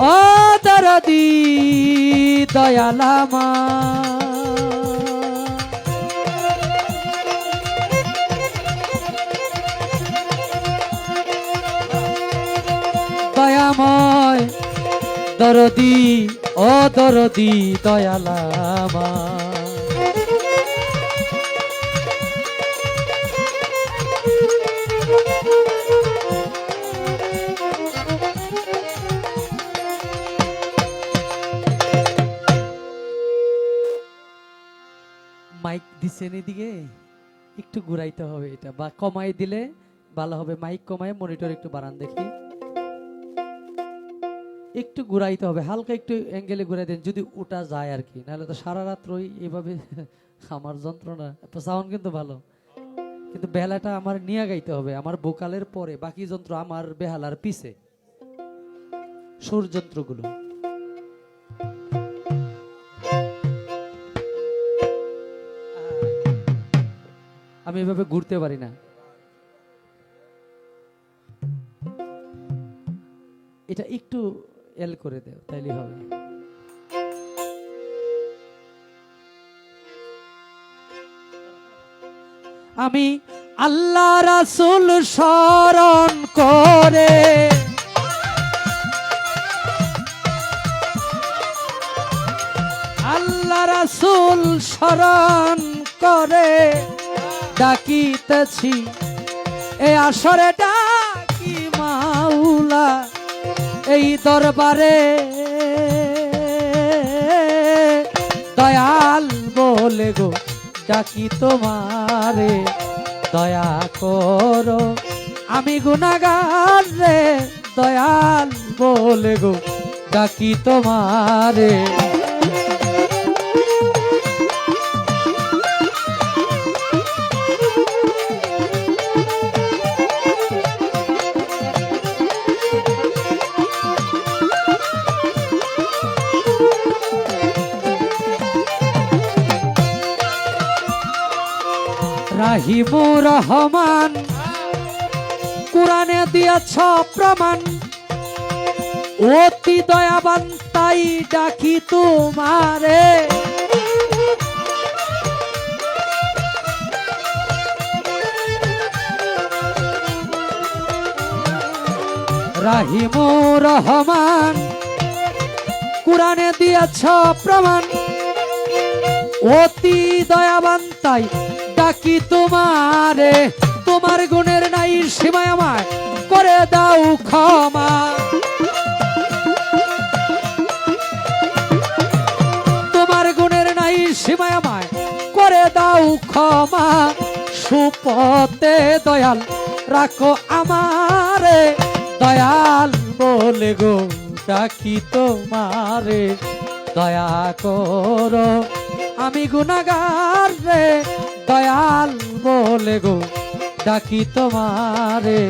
ও দয়ালামা। দয়াময় দরদি ও দরদি দয়ালামা। দিচ্ছেন এদিকে একটু ঘুরাইতে হবে এটা, বা কমাই দিলে ভালো হবে। মাইক কমায় মনিটর একটু বাড়ান দেখি। একটু ঘুরাইতে হবে, হালকা একটু অ্যাঙ্গেলে ঘুরাই দেন, যদি ওটা যায় আর কি। নাহলে তো সারা রাত্রই এভাবে আমার যন্ত্রণা। সাউন্ড কিন্তু ভালো। কিন্তু বেলাটা আমার নিয়ে গাইতে হবে, আমার বোকালের পরে। বাকি যন্ত্র আমার বেহালার পিছে। সুর যন্ত্রগুলো আমি এভাবে ঘুরতে পারি না। এটা একটু এল করে দেও তাইলে হবে। আমি আল্লাহ রাসূল স্মরণ করে আল্লাহ রাসূল স্মরণ করে ডাকিতেছি। এ আসরে ডাকি মাওলা, এই দরবারে। দয়াল বলে গো, ডাকি তোমারে। দয়া করো, আমি গুনাগার রে। দয়াল বলে গো, ডাকি তোমারে। রাহিমু রহমান। কোরআনে দিয়েছ প্রমাণ। অতি দয়াবান তাই ডাকি তোমারে। রাহিমু রহমান। কোরআনে দিয়েছ প্রমাণ। অতি দয়াবান তাই ডাকি তোমারে, তোমার গুণের নাই সীমায় আমায়। করে দাও ক্ষমা। তোমার গুণের নাই সীমায় আমায়। করে দাও ক্ষমা। সুপতে দয়াল, রাখো আমারে। দয়াল বলে গো ডাকি তোমারে? দয়া করো, আমি গুনাগার রে। দয়াল বলে গো ডাকি তোমারে।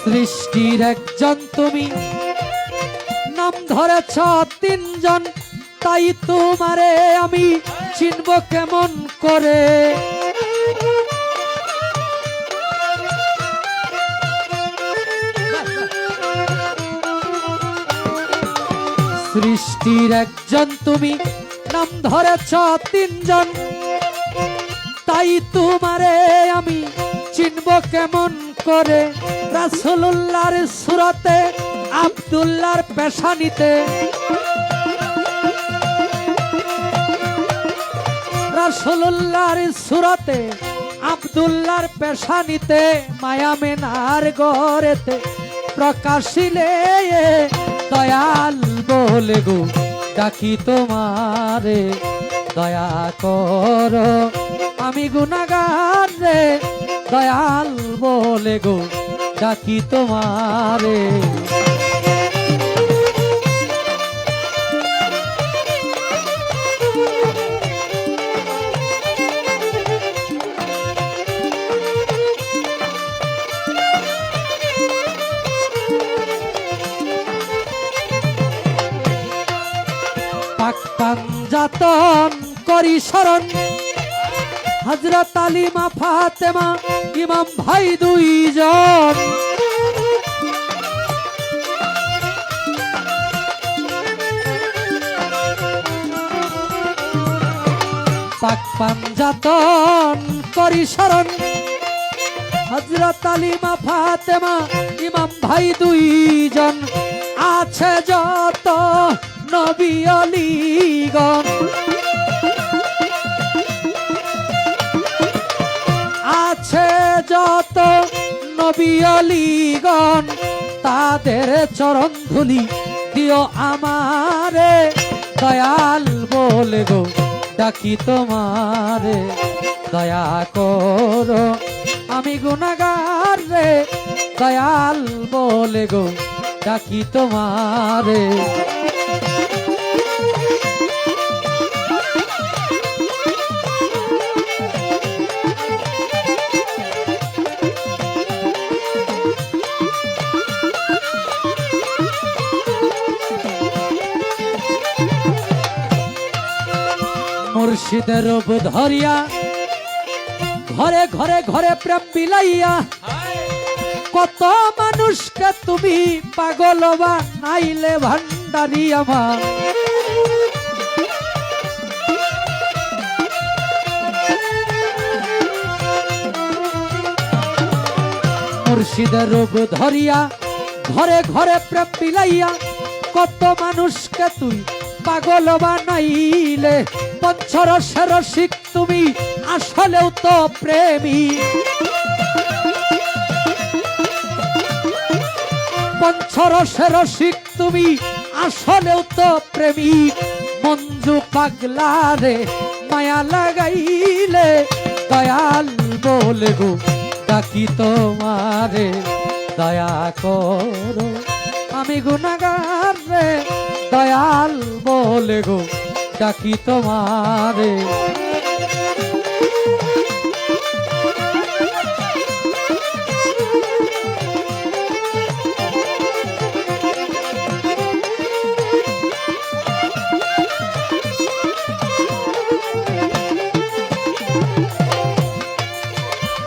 সৃষ্টির একজন তুমি নাম ধরেছ তিনজন। তাই তোমারে আমি চিনব কেমন করে। সৃষ্টির একজন তুমি, নাম ধরেছ তিনজন। তাই তোমারে আমি চিনব কেমন করে। রাসুল্লাহর সুরতে, আবদুল্লাহর পেশানিতে। রাসুল্লাহর সুরতে, আবদুল্লাহর পেশানিতে মায়ামেনার গড়েতে প্রকাশিলে দয়াল বলে গো, ডাকি তোমারে, দয়া করো। আমি গুনাগার রে, দয়াল বলে গো, ডাকি তোমারে। শরণ। হজরত আলিমা ফাতেমা, ইমাম ভাই দুইজন। পাক পাঞ্জাতন করি শরণ হজরত আলিমা ফাতেমা, ইমাম ভাই দুইজন। আছে যত নবী অলিগণ। যত নবী অলিগণ তাদের চরণ ধুলি দিও আমারে। দয়াল বলে গো, ডাকি তোমারে। দয়া করো, আমি গুনাগার রে। দয়াল বলে গো, ডাকি তোমারে। মুর্শিদের রূপ ধরিয়া ঘরে ঘরে ঘরে প্রেম বিলাইয়া, কত মানুষকে তুমি পাগল বা নাইলে ভান্ডারি আমার। মুর্শিদের রূপ ধরিয়া ঘরে ঘরে প্রেম বিলাইয়া, কত মানুষকে তুই পাগল বানাইলে পঞ্চরসের রসিক তুমি আসলেও তো প্রেমী। পঞ্চরসের রসিক তুমি আসলেও তো প্রেমিক মঞ্জু পাগলা রে, মায়া লাগাইলে দয়াল বলে গো ডাকি তোমারে, দয়া করো। আমি গুনাগার রে, দয়াল বলে গো ডাকি তোমারে।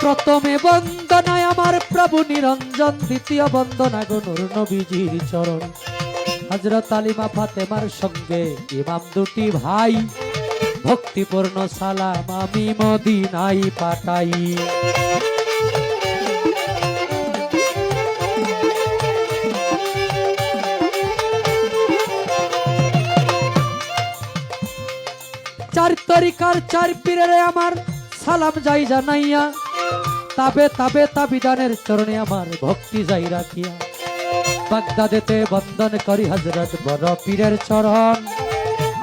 প্রথমে বন্দনায় আমার প্রভু নিরঞ্জন দ্বিতীয় বন্দনা গনুর নবীজির চরণ। হজরত আলিমা ফাতেমার সঙ্গে ইমাম দুটি ভাই। ভক্তিপূর্ণ সালাম আমি মদিনাই পাঠাই। চার তরিকার চার পীরের আমার সালাম যাই জানাইয়া, তাবে তাবে তাবিদানের চরণে আমার ভক্তি যাই রাখিয়া। বাগদাদেতে বন্দন করি হজরত বড় পীরের চরণ।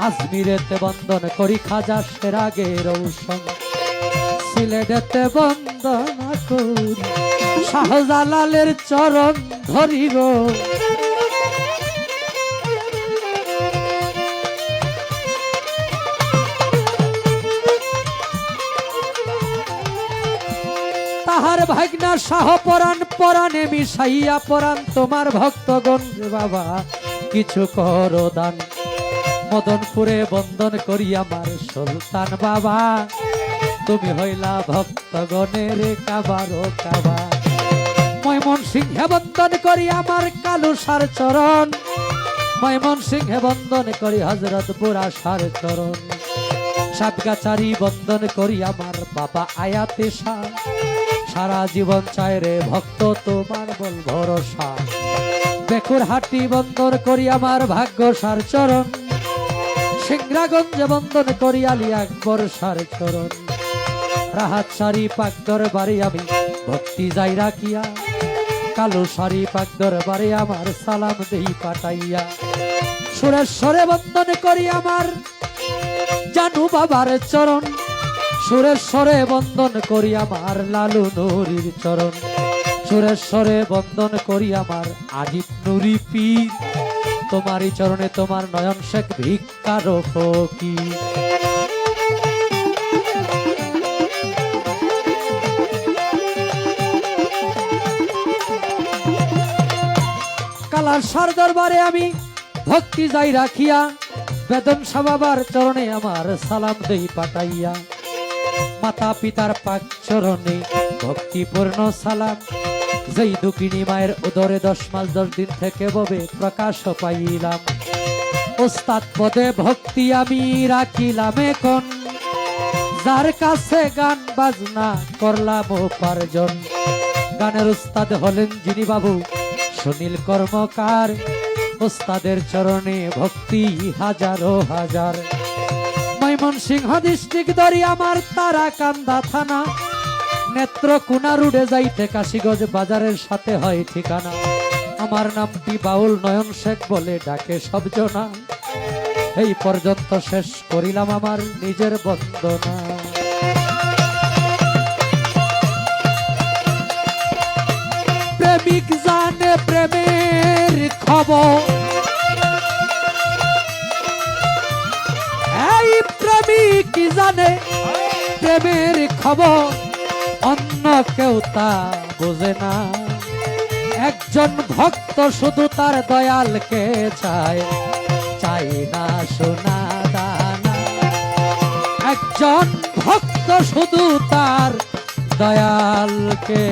আজমিরেতে বন্দন করি খাজা সেরাগে রৌশন সিলেটেতে বন্দনা করি শাহজালালের চরণ ধরি তাহার ভাগনা শাহ পরাণ, পরাণে মিশাইয়া পরাণ, তোমার ভক্তগণ। বাবা, কিছু করো দান। মদনপুরে বন্দন করি আমার সুলতান বাবা। তুমি হইলা ভক্তগণের কাবারো কাবা। ময়মন সিংহে বন্দন করি আমার কালু সার চরণ। ময়মন সিংহে বন্দন করি হজরত বুড়া সার চরণ। সাতগাছারি বন্দন করি আমার বাবা আয়াতে শাহ সারা জীবন চায় রে ভক্ত, তোমার বল ভরসা। বেকুর হাটি বন্দন করি আমার ভাগ্য সার চরণ। সিংরাগঞ্জে বন্দন করি আলী আকবর সার চরণ। রাহাত সারি পাকদর বাড়ি আমি ভক্তি যাই রাখিয়া। কালো সারি পাকদর বাড়ি আমার সালাম দেই পাঠাইয়া। সুরেশ্বরে বন্দন করি আমার জানু বাবার চরণ। সুরেশ্বরে বন্দন করি আমার লালু নুরির চরণ। সুরেশ্বরে বন্দন করি আমার আজিত নুরি পীর। তোমারই চরণে তোমার নয়ন শেখ ভিক্ষার ফকির। কালার সার দরবারে আমি ভক্তি যাই রাখিয়া, বেদন বাবার চরণে আমার সালাম দেই পাঠাইয়া। মাতা পিতার পাক চরণে ভক্তিপূর্ণ সালাম যেই দুঃখিনী মায়ের উদরে দশ মাস দশ দিন থেকে ববে প্রকাশ পাইলাম। ওস্তাদ পদে ভক্তি আমি রাখিলাম এখন। যার কাছে গান বাজনা করলাম উপার্জন। গানের উস্তাদ হলেন যিনি বাবু সুনীল কর্মকার। ওস্তাদের চরণে ভক্তি হাজারো হাজার। ময়মনসিংহ ডিস্ট্রিক্ট ধরি আমার তারা কান্দা থানা নেত্রকোনা রুডে যাইতে কাশিগঞ্জ বাজারের সাথে হয় ঠিকানা। আমার নামটি বাউল নয়ন শেখ বলে ডাকে সব জনা এই পর্যন্ত শেষ করিলাম আমার নিজের বন্দনা। প্রেমিক জানে প্রেমের খবর। প্রেমিক জানে? প্রেমের খবর অন্য কেউ তা বোঝে না। একজন ভক্ত শুধু তার দয়ালকে চায়, চাই না সোনা দানা। একজন ভক্ত শুধু তার দয়ালকে